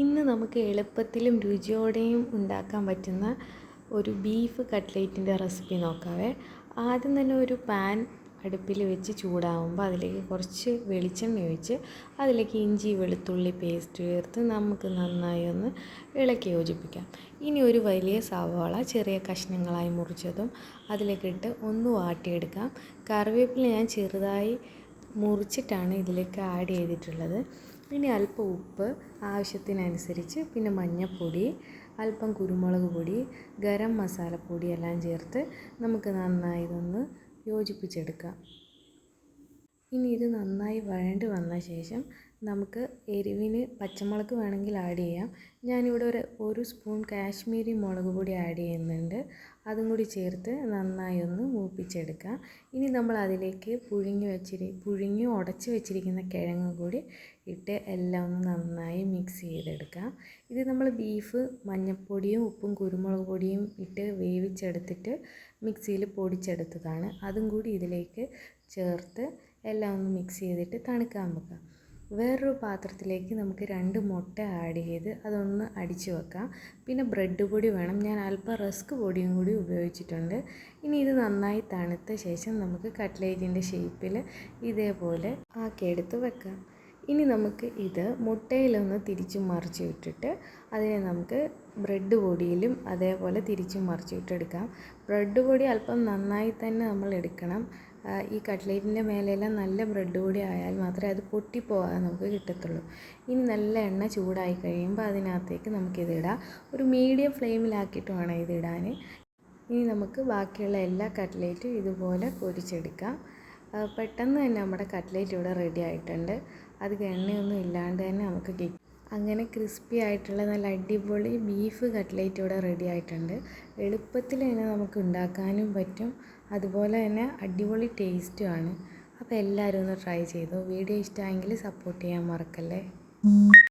ഇന്ന് നമുക്ക് എളുപ്പത്തിലും രുചിയോടെയും ഉണ്ടാക്കാൻ പറ്റുന്ന ഒരു ബീഫ് കട്ട്ലേറ്റിന്റെ റെസിപ്പി നോക്കാവേ. ആദ്യം തന്നെ ഒരു പാൻ അടുപ്പിൽ വെച്ച് ചൂടാവുമ്പോൾ അതിലേക്ക് കുറച്ച് വെളിച്ചെണ്ണ ഒഴിച്ച് അതിലേക്ക് ഇഞ്ചി വെളുത്തുള്ളി പേസ്റ്റ് ചേർത്ത് നമുക്ക് നന്നായി ഒന്ന് ഇളക്കി യോജിപ്പിക്കാം. ഇനി ഒരു വലിയ സവാള ചെറിയ കഷ്ണങ്ങളായി മുറിച്ചതും അതിലേക്കിട്ട് ഒന്ന് വാട്ടിയെടുക്കാം. കറിവേപ്പില ഞാൻ ചെറുതായി മുറിച്ചിട്ടാണ് ഇതിലേക്ക് ആഡ് ചെയ്തിട്ടുള്ളത്. ഇനി അല്പം ഉപ്പ് ആവശ്യത്തിനനുസരിച്ച് പിന്നെ മഞ്ഞൾപ്പൊടി അല്പം കുരുമുളക് പൊടി ഗരം മസാലപ്പൊടി എല്ലാം ചേർത്ത് നമുക്ക് നന്നായി ഇതൊന്ന് യോജിപ്പിച്ചെടുക്കാം. ഇനി ഇത് നന്നായി വഴണ്ട് വന്ന ശേഷം നമുക്ക് എരിവിന് പച്ചമുളക് വേണമെങ്കിൽ ആഡ് ചെയ്യാം. ഞാനിവിടെ ഒരു ഒരു സ്പൂൺ കാശ്മീരി മുളക് പൊടി ആഡ് ചെയ്യുന്നുണ്ട്. അതും കൂടി ചേർത്ത് നന്നായി ഒന്ന് മൂപ്പിച്ചെടുക്കാം. ഇനി നമ്മൾ അതിലേക്ക് പുഴുങ്ങി വെച്ചിരി പുഴുങ്ങി ഉടച്ച് വെച്ചിരിക്കുന്ന കിഴങ്ങ് കൂടി ഇട്ട് എല്ലാം ഒന്ന് നന്നായി മിക്സ് ചെയ്തെടുക്കാം. ഇത് നമ്മൾ ബീഫ് മഞ്ഞൾപ്പൊടിയും ഉപ്പും കുരുമുളക് പൊടിയും ഇട്ട് വേവിച്ചെടുത്തിട്ട് മിക്സിയിൽ പൊടിച്ചെടുത്തതാണ്. അതും കൂടി ഇതിലേക്ക് ചേർത്ത് എല്ലാം ഒന്ന് മിക്സ് ചെയ്തിട്ട് തണുക്കാൻ വെക്കാം വേറൊരു പാത്രത്തിലേക്ക് നമുക്ക് രണ്ട് മുട്ട ആഡ് ചെയ്ത് അതൊന്ന് അടിച്ച് വെക്കാം. പിന്നെ ബ്രെഡ് പൊടി വേണം. ഞാൻ അല്പം റസ്ക് പൊടിയും കൂടി ഉപയോഗിച്ചിട്ടുണ്ട്. ഇനി ഇത് നന്നായി തണുത്ത ശേഷം നമുക്ക് കട്ട്ലേറ്റിന്റെ ഷേപ്പിൽ ഇതേപോലെ ആക്കിയെടുത്ത് വെക്കാം. ഇനി നമുക്ക് ഇത് മുട്ടയിലൊന്ന് തിരിച്ചു മറിച്ച് വിട്ടിട്ട് അതിനെ നമുക്ക് ബ്രെഡ് പൊടിയിലും അതേപോലെ തിരിച്ചു മറിച്ച് വിട്ടെടുക്കാം ബ്രെഡ് പൊടി അല്പം നന്നായി തന്നെ നമ്മൾ എടുക്കണം. ഈ കട്ട്ലേറ്റിന്റെ മേലെയെല്ലാം നല്ല ബ്രെഡ് കൂടി ആയാൽ മാത്രമേ അത് പൊട്ടിപ്പോകാതെ നമുക്ക് കിട്ടത്തുള്ളൂ. ഇനി നല്ല എണ്ണ ചൂടായി കഴിയുമ്പോൾ അതിനകത്തേക്ക് നമുക്കിതിടാം ഒരു മീഡിയം ഫ്ലെയിമിലാക്കിയിട്ട് വേണം ഇതിടാൻ ഇനി നമുക്ക് ബാക്കിയുള്ള എല്ലാ കട്ട്ലേറ്റും ഇതുപോലെ പൊരിച്ചെടുക്കാം. പെട്ടെന്ന് തന്നെ നമ്മുടെ കട്ട്ലേറ്റ് ഇവിടെ റെഡി ആയിട്ടുണ്ട്. അത് എണ്ണയൊന്നും ഇല്ലാണ്ട് തന്നെ നമുക്ക് കിട്ടും. അങ്ങനെ ക്രിസ്പി ആയിട്ടുള്ള നല്ല അടിപൊളി ബീഫ് കട്ട്ലേറ്റ് ഇവിടെ റെഡി ആയിട്ടുണ്ട്. എളുപ്പത്തിൽ തന്നെ നമുക്ക് ഉണ്ടാക്കാനും പറ്റും. അതുപോലെ തന്നെ അടിപൊളി ടേസ്റ്റുമാണ് അപ്പോൾ എല്ലാവരും ഒന്ന് ട്രൈ ചെയ്തു. വീഡിയോ ഇഷ്ടമായെങ്കിൽ സപ്പോർട്ട് ചെയ്യാൻ മറക്കല്ലേ?